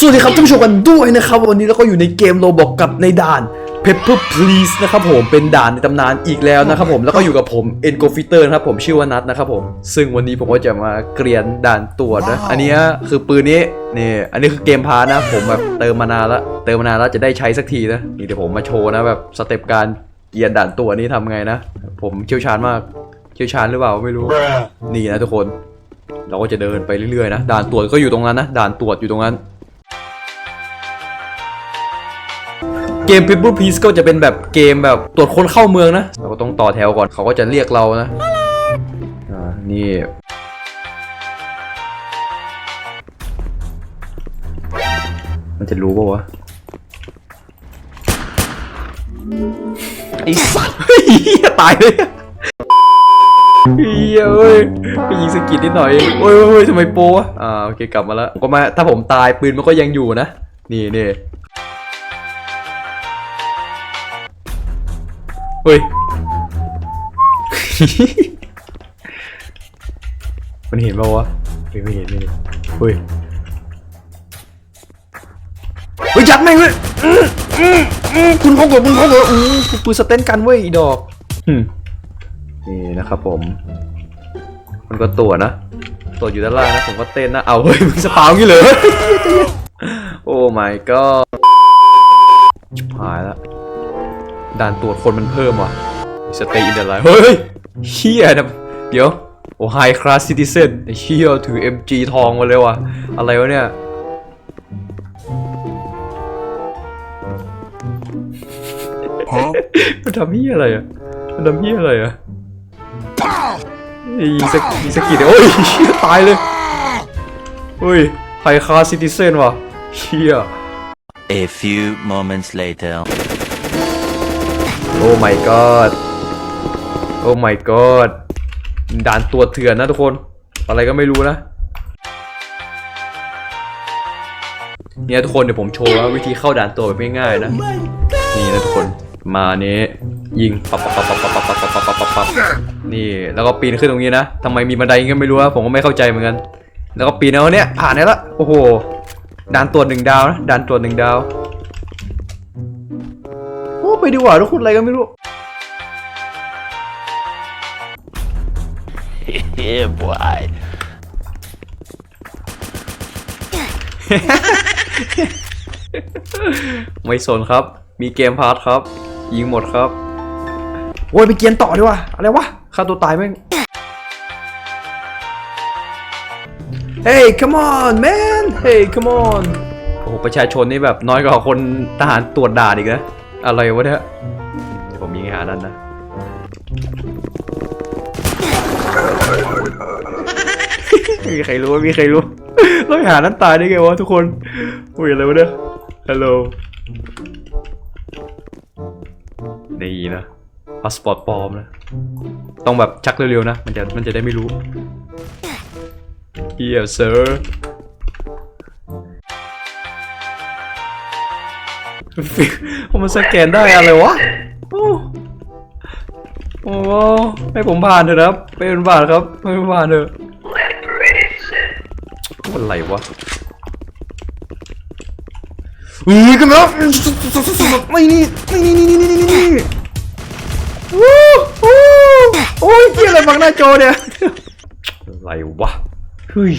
สวัสดีครับท่านผู้ชมกันด้วยนะครับวันนี้เราก็อยู่ในเกมโรบอกกับในด่าน Pepper Please นะครับผมเป็นด่านในตำนานอีกแล้วนะครับผมแล้วก็อยู่กับผม e n g o f i t e r นะครับผมชื่อว่านัทนะครับผมซึ่งวันนี้ผมก็จะมาเกรียนด่านตรวจนะอันเนี้ยคือปืนนี้นี่อันนี้คือเกมพาร์ทนะ ผมแบบเติมมานานละเติมมานานแล้วจะได้ใช้สักทีนะนี่เดี๋ยวผมมาโชว์นะแบบสเต็ปการเกรียนด่านตรวจนี้ทำไงนะ ผมเชี่ยวชาญมากเชี่ยวชาญหรือเปล่าไม่รู้นี่นะทุกคน เราก็จะเดินไปเรื่อยๆนะด่านตรวจก็อยู่ตรงนั้นนะด่านตรวจอยู่ตรงนั้น เกม People Peace ก็จะเป็นแบบเกมแบบตรวจคนเข้าเมืองนะ เราก็ต้องต่อแถวก่อนเขาก็จะเรียกเรานะอ่านี่มันจะรู้ป่าวะไอ้สัตว์เฮ้ยเหี้ยตายเลยเฮียเอ้ยไปยิงสกิดนิดหน่อยโอ้ยโอ้ยโอ้ยทำไมโปวะอ่าโอเคกลับมาแล้วก็มาถ้าผมตายปืนมันก็ยังอยู่นะ นี่นี่ ฮ้ย มันเห็นป่าวะเฮ้ยไม่เห็นไม่เห็นเฮ้ยเฮ้ยยัดแม่งเลยอื้ออื้ออื้อคุณเขาเกิดคุณเขาเกิดอู้หูปืนสเตนกันเว้ยอีดอกหึนี่นะครับผม มันก็ตัวนะ ตัวอยู่ด้านล่างนะผมก็เต้นนะ เอาเฮ้ยมึงสปาวงี้เลยโอ้ my god ชิบหายแล้ว ด่านตรวจคนมันเพิ่มว่ะ stay in the line เฮ้ยเฮียนะเดี๋ยวโอ้ high class citizen ไอ้เฮียถือ MG ทองมาเลยว่ะ อะไรวะเนี่ย มันทำเฮียอะไรอะ มันทำเฮียอะไรอะยิงสกยิงสกกิดโอ้ยเฮียตายเลยเฮ้ยไฮคาซิติเซนว่ะเฮีย A few moments later. โอ้ my god โอ้ my god ด่านตัวเถื่อนนะทุกคน อะไรก็ไม่รู้นะ เนี่ยทุกคนเดี๋ยวผมโชว์ว่าวิธีเข้าด่านตัวแบบง่ายๆนะ นี่นะทุกคน มาเนี้ยิงปับปับปับปับปับปับปับปับปับปับปับนี่แล้วก็ปีนขึ้นตรงนี้นะทำไมมีบันไดก็ไม่รู้นะผมก็ไม่เข้าใจเหมือนกัน แล้วก็ปีนเอาเนี่ยผ่านได้ละ โอ้โห ด่านตัวหนึ่งดาวนะ ด่านตัวหนึ่งดาว ไปดีกว่าทุกคนอะไรก็ไม่รู้ yeah, boy. ไม่สนครับ มีเกมพาร์ทครับ ยิงหมดครับโอ้ยไปเกียนต่อดีกว่า อะไรวะฆ่าตัวตายแม่งเฮ้ย come on man เฮ้ย come on โอ้โหประชาชนนี่แบบน้อยกว่าคนทหารตรวจด่านอีกนะ อะไรวะเนี่ยเดี๋ยวผมยิงให้หานั่นนะไม่มีใครรู้ไม่มีใครรู้เราหานั้นตายได้ไงวะทุกคนอุ้ยอะไรวะเนี่ยฮัลโหลนี่นะพาสปอร์ตปลอมนะต้องแบบชักเร็วๆนะ มันจะมันจะได้ไม่รู้ Here sir ผมมันสแกนได้อะไรวะโอ้โอ้ให้ผมผ่านเถอะนะครับไม่เป็นผ่านครับไม่เป็นผ่านเถอะอะไรวะอุ้ยกันแล้วไม่นี่ไม่นี่นี่นี่นี่นี่นี่วู้วู้โอ้ยเกี่ยอะไรบังหน้าจอเนี่ยอะไรวะเฮ้ย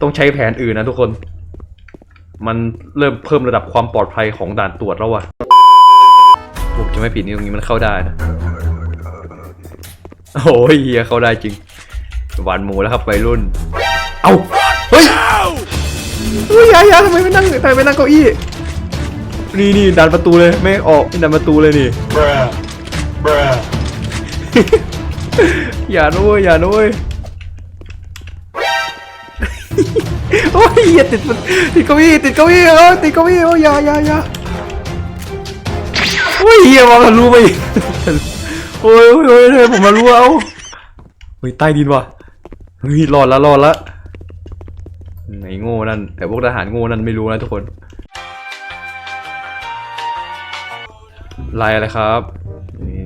ต้องใช้แผนอื่นนะทุกคน มันเริ่มเพิ่มระดับความปลอดภัยของด่านตรวจแล้ววะผมจะไม่ผิดนี่ตรงนี้มันเข้าได้นะโอ้ยเฮียเข้าได้จริง หวานหมูแล้วครับวัยรุ่น เอาเฮ้ยเฮ้ยอยาอยาทำไมไม่นั่งทำไมไม่นั่งเก้าอี้ นี่นี่ดันประตูเลยไม่ออกดันประตูเลยนี่ Bruh. Bruh. อย่าด้วยอย่าด้วย โอ้ยอย่าติดมันติดเก้าอี้ติดเก้าอี้เออติดเก้าอี้โอ้ยอย่าอย่าอย่าโอ้ยเฮียมองทะลุไปโอ้ยโอ้ยโอ้ยเฮ้ยผมมารู้เอาเฮ้ยใต้ดินว่ะเฮ้ยรอดละรอดละไอ้โง่นั่นแต่พวกทหารโง่นั่นไม่รู้นะทุกคนลายอะไรครับนี่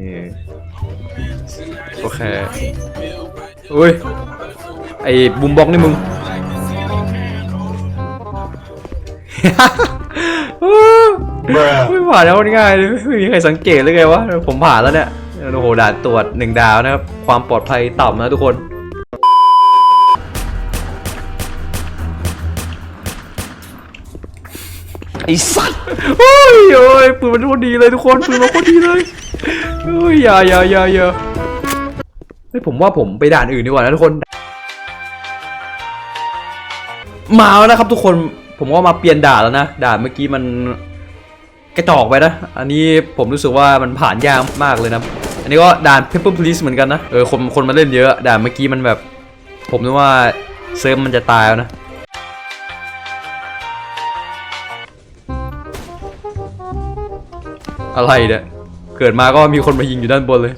โอเคอุ้ยไอ้บุมบ็อกนี่มึง ไม่ผ่านแล้วง่ายเลยไม่มีใครสังเกตเลยไงวะผมผ่านแล้วเนี่ยโอ้โหด่านตรวจหนึ่งดาวนะครับ ความปลอดภัยต่ำนะทุกคนไอสัตว์โอ้ยโอ้ยปืนมันโคตรดีเลยทุกคนปืนมันโคตรดีเลยโอ้ยอย่าอย่าอย่าอย่าเฮ้ยผมว่าผมไปด่านอื่นดีกว่านะทุกคนมาแล้วนะครับทุกคน ผมว่ามาเปลี่ยนด่านแล้วนะด่านเมื่อกี้มันกระจอกไปนะ อันนี้ผมรู้สึกว่ามันผ่านยากมากเลยนะ อันนี้ก็ด่าน Pepper Please เหมือนกันนะ เออคนคนมาเล่นเยอะ ด่านเมื่อกี้มันแบบ ผมนึกว่าเซิร์ฟมันจะตายแล้วนะ อะไรเนี่ย เกิดมาก็มีคนมายิงอยู่ด้านบนเลย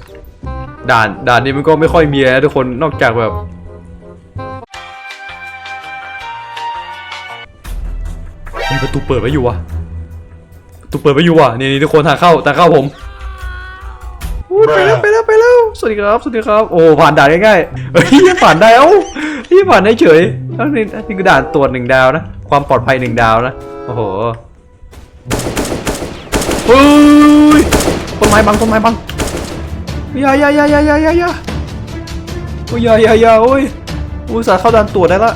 ด่านด่านนี้มันก็ไม่ค่อยมีอะไรนะทุกคน นอกจากแบบ มีประตูเปิดไว้อยู่วะประตูเปิดไปอยู่วะนี่นี่ทุกคนทางเข้าทางเข้าผมไปแล้วไปแล้วไปแล้วสวัสดีครับสวัสดีครับ โอ้ผ่านด่านง่ายๆเฮ้ยผ่านได้เอ้าพี่ผ่านได้เฉยแล้วนี่นี่คือด่านตรวจหนึ่งดาวนะความปลอดภัยหนึ่งดาวนะโอ้โหเฮ้ยต้นไม้บังต้นไม้บังย่าอย่าอย่าอย่าอย่าอย่าอย่าโอ้ยย่าอย่าอย่าโอ้ยอุตส่าห์เข้าด่านตรวจได้ละ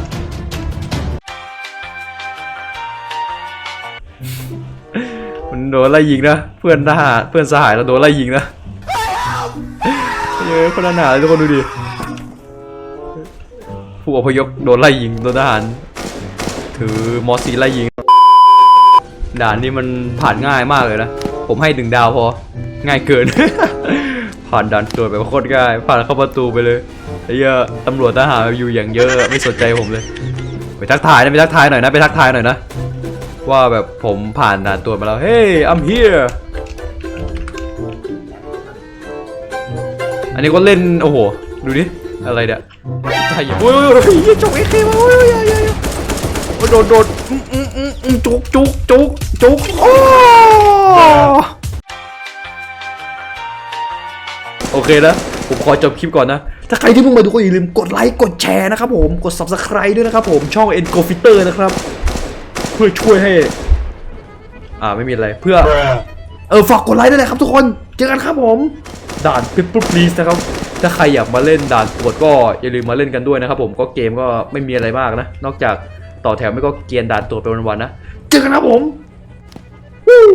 โดนไล่ยิงนะ เพื่อนทหารเพื่อนสหายเราโดนไล่ยิงนะเย้คนหนาทุกคนดูดิ ผู้อพยพโดนไล่ยิงโดนทหาร ถือมอสซีไล่ยิง ด่านนี้มันผ่านง่ายมากเลยนะ ผมให้หนึ่งดาวพอ ง่ายเกิน ผ่านด่านตรวจแบบโคตรง่าย ผ่านเข้าประตูไปเลยไอ้เหี้ยตำรวจทหารอยู่อย่างเยอะไม่สนใจผมเลย ไปทักทายนะไปทักทายหน่อยนะไปทักทายหน่อยนะ ว่าแบบผมผ่านด่านตรวจมาแล้ว เฮ้ย I'm here อันนี้ก็เล่น โอ้โห ดูดิ อะไรเนี่ยใช่โอ้ยโอ้ยโอ้ยเหี้ยจกเอเคมาโอ้ยโอ้ยโอ้ยโดดโดดอืมอืมอืมจุกจุกจุกจุกโอ้โอเคนะ ผมขอจบคลิปก่อนนะ ถ้าใครที่เพิ่งมาดูก็อย่าลืมกดไลค์ กดแชร์นะครับผม กด subscribe ด้วยนะครับผม ช่อง e n g o f i t e r นะครับ เพื่อช่วยให้ อ่าไม่มีอะไรเพื่อ Bruh. เออฝากกดไลค์ด้วยนะครับทุกคน เจอกันครับผม ด่าน Pepper Please นะครับ ถ้าใครอยากมาเล่นด่านตรวจก็อย่าลืมมาเล่นกันด้วยนะครับผมก็เกมก็ไม่มีอะไรมากนะ นอกจากต่อแถวไม่ก็เกียนด่านตรวจไปวันๆนะ เจอกันครับผม Woo